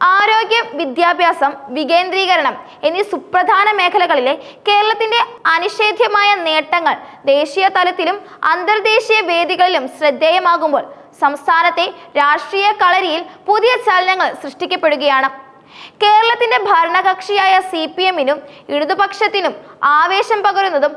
ആരോഗ്യം വിദ്യാഭ്യാസം വികേന്ദ്രീകരണം എന്നീ സുപ്രധാന മേഖലകളിലെ കേരളത്തിന്റെ അനിഷേധ്യമായ നേട്ടങ്ങൾ ദേശീയ തലത്തിലും അന്തർദേശീയ വേദികളിലും ശ്രദ്ധേയമാകുമ്പോൾ സംസ്ഥാനത്തെ രാഷ്ട്രീയ കളരിയിൽ പുതിയ ചലനങ്ങൾ സൃഷ്ടിക്കപ്പെടുകയാണ്. കേരളത്തിന്റെ ഭരണകക്ഷിയായ സി പി എമ്മിനും ഇടതുപക്ഷത്തിനും ആവേശം പകരുന്നതും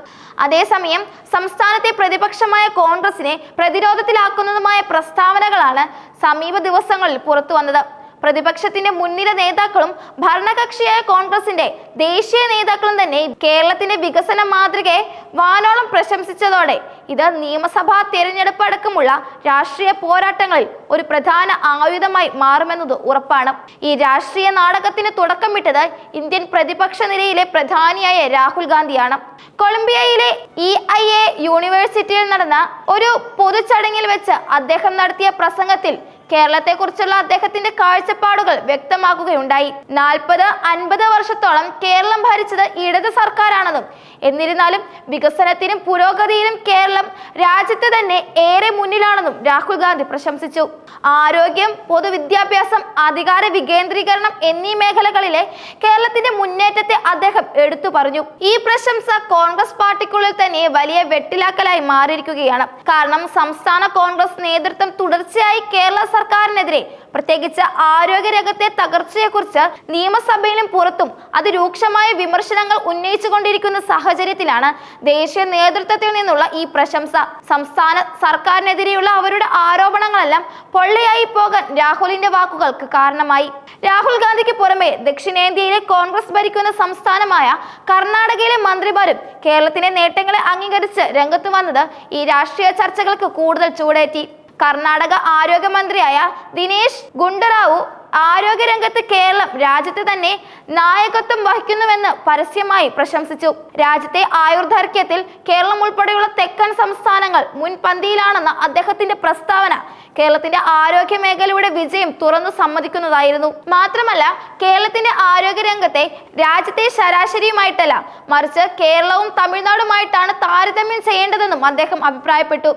അതേസമയം സംസ്ഥാനത്തെ പ്രതിപക്ഷമായ കോൺഗ്രസിനെ പ്രതിരോധത്തിലാക്കുന്നതുമായ പ്രസ്താവനകളാണ് സമീപ ദിവസങ്ങളിൽ പുറത്തു വന്നത് പ്രതിപക്ഷത്തിന്റെ മുൻനിര നേതാക്കളും ഭരണകക്ഷിയായ കോൺഗ്രസിന്റെ ദേശീയ നേതാക്കളും തന്നെ കേരളത്തിന്റെ വികസന മാതൃകയെ വാനോളം പ്രശംസിച്ചതോടെ ഇത് നിയമസഭാ തെരഞ്ഞെടുപ്പ് അടക്കമുള്ള രാഷ്ട്രീയ പോരാട്ടങ്ങളിൽ ഒരു പ്രധാന ആയുധമായി മാറുമെന്നത് ഉറപ്പാണ്. ഈ രാഷ്ട്രീയ നാടകത്തിന് തുടക്കമിട്ടത് ഇന്ത്യൻ പ്രതിപക്ഷ നിരയിലെ പ്രധാനിയായ രാഹുൽ ഗാന്ധിയാണ്. കൊളംബിയയിലെ ഇ ഐ എ യൂണിവേഴ്സിറ്റിയിൽ നടന്ന ഒരു പൊതുചടങ്ങിൽ വെച്ച് അദ്ദേഹം നടത്തിയ പ്രസംഗത്തിൽ കേരളത്തെക്കുറിച്ചുള്ള അദ്ദേഹത്തിന്റെ കാഴ്ചപ്പാടുകൾ വ്യക്തമാക്കുകയുണ്ടായി. നാൽപ്പത് അൻപത് വർഷത്തോളം കേരളം ഭരിച്ചത് ഇടത് സർക്കാരാണെന്നും എന്നിരുന്നാലും വികസനത്തിനും പുരോഗതിയിലും കേരളം രാജ്യത്തെ തന്നെ ഏറെ മുന്നിലാണെന്നും രാഹുൽ ഗാന്ധി പ്രശംസിച്ചു. ആരോഗ്യം പൊതുവിദ്യാഭ്യാസം അധികാര വികേന്ദ്രീകരണം എന്നീ മേഖലകളിലെ കേരളത്തിന്റെ മുന്നേറ്റത്തെ അദ്ദേഹം എടുത്തു പറഞ്ഞു. ഈ പ്രശംസ കോൺഗ്രസ് പാർട്ടിക്കുള്ളിൽ തന്നെ വലിയ വെട്ടിലാക്കലായി മാറിയിരിക്കുകയാണ്. കാരണം സംസ്ഥാന കോൺഗ്രസ് നേതൃത്വം തുടർച്ചയായി കേരള സർക്കാരിനെതിരെ പ്രത്യേകിച്ച് ആരോഗ്യരംഗത്തെ തകർച്ചയെക്കുറിച്ച് നിയമസഭയിലും പുറത്തും അതിരൂക്ഷമായ വിമർശനങ്ങൾ ഉന്നയിച്ചുകൊണ്ടിരിക്കുന്ന സാഹചര്യത്തിലാണ് ദേശീയ നേതൃത്വത്തിൽ നിന്നുള്ള ഈ പ്രശംസ. സംസ്ഥാന സർക്കാരിനെതിരെയുള്ള അവരുടെ ആരോപണങ്ങളെല്ലാം പൊള്ളയായി പോകാൻ രാഹുലിന്റെ വാക്കുകൾക്ക് കാരണമായി. രാഹുൽ ഗാന്ധിക്ക് പുറമെ ദക്ഷിണേന്ത്യയിലെ കോൺഗ്രസ് ഭരിക്കുന്ന സംസ്ഥാനമായ കർണാടകയിലെ മന്ത്രിമാരും കേരളത്തിന്റെ നേട്ടങ്ങളെ അംഗീകരിച്ച് രംഗത്ത് വന്നത് ഈ രാഷ്ട്രീയ ചർച്ചകൾക്ക് കൂടുതൽ ചൂടേറ്റി. കർണാടക ആരോഗ്യമന്ത്രിയായ ദിനേശ് ഗുണ്ടറാവു ആരോഗ്യരംഗത്ത് കേരളം രാജ്യത്ത് തന്നെ നായകത്വം വഹിക്കുന്നുവെന്ന് പരസ്യമായി പ്രശംസിച്ചു. രാജ്യത്തെ ആയുർദൈർഘ്യത്തിൽ കേരളം ഉൾപ്പെടെയുള്ള തെക്കൻ സംസ്ഥാനങ്ങൾ മുൻപന്തിയിലാണെന്ന അദ്ദേഹത്തിന്റെ പ്രസ്താവന കേരളത്തിന്റെ ആരോഗ്യ മേഖലയുടെ വിജയം തുറന്നു സമ്മതിക്കുന്നതായിരുന്നു. മാത്രമല്ല കേരളത്തിന്റെ ആരോഗ്യരംഗത്തെ രാജ്യത്തെ ശരാശരിയുമായിട്ടല്ല മറിച്ച് കേരളവും തമിഴ്നാടുമായിട്ടാണ് താരതമ്യം ചെയ്യേണ്ടതെന്നും അദ്ദേഹം അഭിപ്രായപ്പെട്ടു.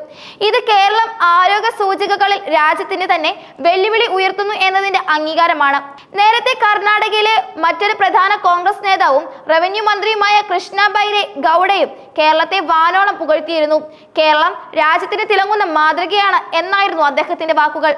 ഇത് കേരളം ആരോഗ്യ സൂചികകളിൽ രാജ്യത്തിന് തന്നെ വെല്ലുവിളി ഉയർത്തുന്നു എന്നതിന്റെ അംഗീകാരമാണ്. നേരത്തെ കർണാടകയിലെ മറ്റൊരു പ്രധാന കോൺഗ്രസ് നേതാവും റവന്യൂ മന്ത്രിയുമായ കൃഷ്ണ ബൈരെ ഗൗഡയും കേരളത്തെ വാനോളം പുകഴ്ത്തിയിരുന്നു. കേരളം രാജ്യത്തിന് തിളങ്ങുന്ന മാതൃകയാണ് എന്നായിരുന്നു അദ്ദേഹത്തിന്റെ വാക്കുകൾ.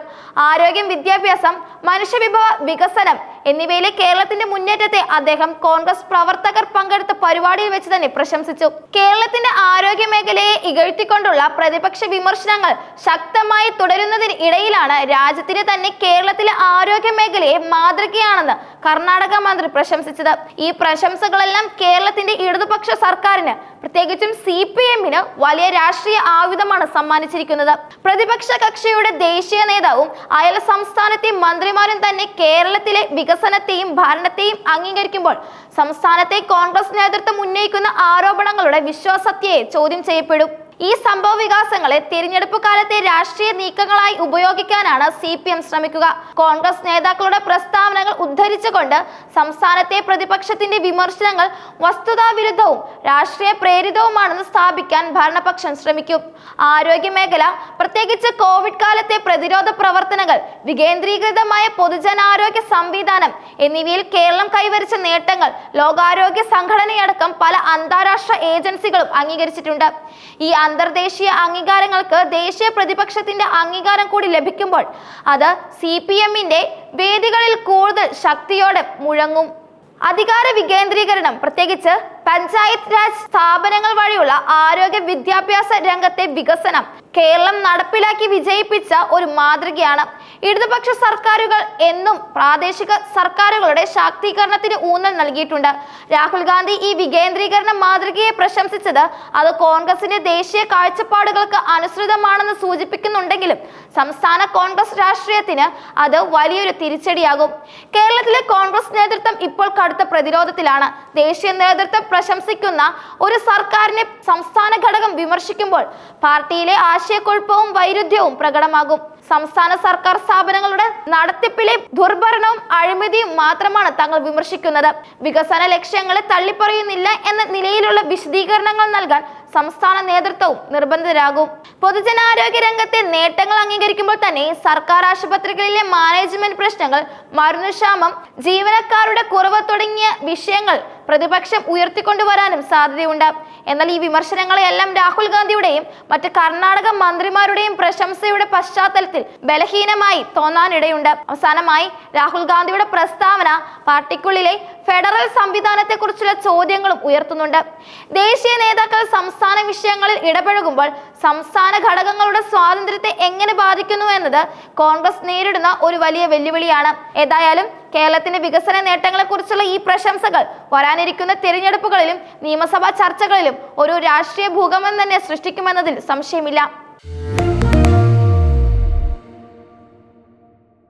ആരോഗ്യം വിദ്യാഭ്യാസം മനുഷ്യവിഭവ വികസനം എന്നിവയിലെ കേരളത്തിന്റെ മുന്നേറ്റത്തെ അദ്ദേഹം കോൺഗ്രസ് പ്രവർത്തകർ പങ്കെടുത്ത പരിപാടിയിൽ വെച്ച് തന്നെ പ്രശംസിച്ചു. കേരളത്തിന്റെ ആരോഗ്യ മേഖലയെ ഇകഴ്ത്തിക്കൊണ്ടുള്ള പ്രതിപക്ഷ വിമർശനങ്ങൾ ശക്തമായി തുടരുന്നതിന് ഇടയിലാണ് രാജ്യത്തിന് തന്നെ കേരളത്തിലെ ആരോഗ്യ മേഖലയെ മാതൃകയാണെന്ന് കർണാടക മന്ത്രി പ്രശംസിച്ചത്. ഈ പ്രശംസകളെല്ലാം കേരളത്തിന്റെ ഇടതുപക്ഷ സർക്കാരിന് പ്രത്യേകിച്ചും സി പി എമ്മിന് വലിയ രാഷ്ട്രീയ ആയുധമാണ് സമ്മാനിച്ചിരിക്കുന്നത്. പ്രതിപക്ഷ കക്ഷിയുടെ ദേശീയ നേതാവും അയൽ സംസ്ഥാനത്തെ മന്ത്രിമാരും തന്നെ കേരളത്തിലെ വികസനത്തെയും ഭരണത്തെയും അംഗീകരിക്കുമ്പോൾ സംസ്ഥാനത്തെ കോൺഗ്രസ് നേതൃത്വം ഉന്നയിക്കുന്ന ആരോപണങ്ങളുടെ വിശ്വാസത്തെയെ ചോദ്യം ചെയ്യപ്പെടും. ഈ സംഭവ വികാസങ്ങളെ തിരഞ്ഞെടുപ്പ് കാലത്തെ രാഷ്ട്രീയ നീക്കങ്ങളായി ഉപയോഗിക്കാനാണ് സി പി എം ശ്രമിക്കുക. കോൺഗ്രസ് നേതാക്കളുടെ പ്രസ്താവനകൾ ഉദ്ധരിച്ചുകൊണ്ട് സംസ്ഥാനത്തെ പ്രതിപക്ഷത്തിന്റെ വിമർശനങ്ങൾ വസ്തുതാവിരുദ്ധവും രാഷ്ട്രീയ പ്രേരിതവുമാണെന്ന് സ്ഥാപിക്കാൻ ഭരണപക്ഷം ശ്രമിക്കും. ആരോഗ്യ മേഖല പ്രത്യേകിച്ച് കോവിഡ് കാലത്തെ പ്രതിരോധ പ്രവർത്തനങ്ങൾ വികേന്ദ്രീകൃതമായ പൊതുജനാരോഗ്യ സംവിധാനം എന്നിവയിൽ കേരളം കൈവരിച്ച നേട്ടങ്ങൾ ലോകാരോഗ്യ സംഘടനയടക്കം പല അന്താരാഷ്ട്ര ഏജൻസികളും അംഗീകരിച്ചിട്ടുണ്ട്. ഈ അന്തർദേശീയ അംഗീകാരങ്ങൾക്ക് ദേശീയ പ്രതിപക്ഷത്തിന്റെ അംഗീകാരം കൂടി ലഭിക്കുമ്പോൾ അത് സി പി എമ്മിന്റെ വേദികളിൽ കൂടുതൽ ശക്തിയോടെ മുഴങ്ങും. അധികാര വികേന്ദ്രീകരണം പ്രത്യേകിച്ച് പഞ്ചായത്ത് രാജ് സ്ഥാപനങ്ങൾ വഴിയുള്ള ആരോഗ്യ വിദ്യാഭ്യാസ രംഗത്തെ വികസനം കേരളം നടപ്പിലാക്കി വിജയിപ്പിച്ച ഒരു മാതൃകയാണ് ഇടതുപക്ഷ സർക്കാരുകൾ എന്നും പ്രാദേശിക സർക്കാരുകളുടെ ശാക്തീകരണത്തിന് ഊന്നൽ നൽകിയിട്ടുണ്ട്. രാഹുൽ ഗാന്ധി ഈ വികേന്ദ്രീകരണ മാതൃകയെ പ്രശംസിച്ചത് അത് കോൺഗ്രസിന്റെ ദേശീയ കാഴ്ചപ്പാടുകൾക്ക് അനുസൃതമാണെന്ന് സൂചിപ്പിക്കുന്നുണ്ടെങ്കിലും സംസ്ഥാന കോൺഗ്രസ് രാഷ്ട്രീയത്തിന് അത് വലിയൊരു തിരിച്ചടിയാകും. കേരളത്തിലെ കോൺഗ്രസ് നേതൃത്വം ഇപ്പോൾ കടുത്ത പ്രതിരോധത്തിലാണ്. ദേശീയ നേതൃത്വം പ്രശംസിക്കുന്ന ഒരു സർക്കാരിനെ സംസ്ഥാന ഘടകം വിമർശിക്കുമ്പോൾ പാർട്ടിയിലെ ആശയക്കുഴപ്പവും വൈരുദ്ധ്യവും പ്രകടമാകും. സംസ്ഥാന സർക്കാർ സ്ഥാപനങ്ങളുടെ നടത്തിപ്പിലെ ദുർഭരണവും അഴിമതിയും മാത്രമാണ് തങ്ങൾ വിമർശിക്കുന്നത്. വികസന ലക്ഷ്യങ്ങളെ തള്ളിപ്പറയുന്നില്ല എന്ന നിലയിലുള്ള വിശദീകരണങ്ങൾ നൽകാൻ സംസ്ഥാന നേതൃത്വവും നിർബന്ധിതരാകും. പൊതുജനാരോഗ്യ രംഗത്തെ നേട്ടങ്ങൾ അംഗീകരിക്കുമ്പോൾ തന്നെ സർക്കാർ ആശുപത്രികളിലെ മാനേജ്മെന്റ് പ്രശ്നങ്ങൾ മരുന്നുക്ഷാമം ജീവനക്കാരുടെ കുറവ് തുടങ്ങിയ വിഷയങ്ങൾ പ്രതിപക്ഷം ഉയർത്തിക്കൊണ്ടുവരാനും സാധ്യതയുണ്ട്. എന്നാൽ ഈ വിമർശനങ്ങളെല്ലാം രാഹുൽ ഗാന്ധിയുടെയും മറ്റ് കർണാടക മന്ത്രിമാരുടെയും പ്രശംസയുടെ പശ്ചാത്തലത്തിൽ ബലഹീനമായി തോന്നാനിടയുണ്ട്. അവസാനമായി രാഹുൽ ഗാന്ധിയുടെ പ്രസ്താവന പാർട്ടിക്കുള്ളിലെ ഫെഡറൽ സംവിധാനത്തെക്കുറിച്ചുള്ള ചോദ്യങ്ങളും ഉയർത്തുന്നുണ്ട്. ദേശീയ നേതാക്കൾ സംസ്ഥാന വിഷയങ്ങളിൽ ഇടപഴകുമ്പോൾ സംസ്ഥാന ഘടകങ്ങളുടെ സ്വാതന്ത്ര്യത്തെ എങ്ങനെ ബാധിക്കുന്നു എന്നത് കോൺഗ്രസ് നേരിടുന്ന ഒരു വലിയ വെല്ലുവിളിയാണ്. ഏതായാലും കേരളത്തിന്റെ വികസന നേട്ടങ്ങളെക്കുറിച്ചുള്ള ഈ പ്രശംസകൾ വരാനിരിക്കുന്ന തിരഞ്ഞെടുപ്പുകളിലും നിയമസഭാ ചർച്ചകളിലും ഒരു രാഷ്ട്രീയ ഭൂകമ്പം തന്നെ സൃഷ്ടിക്കുമെന്നതിൽ സംശയമില്ല.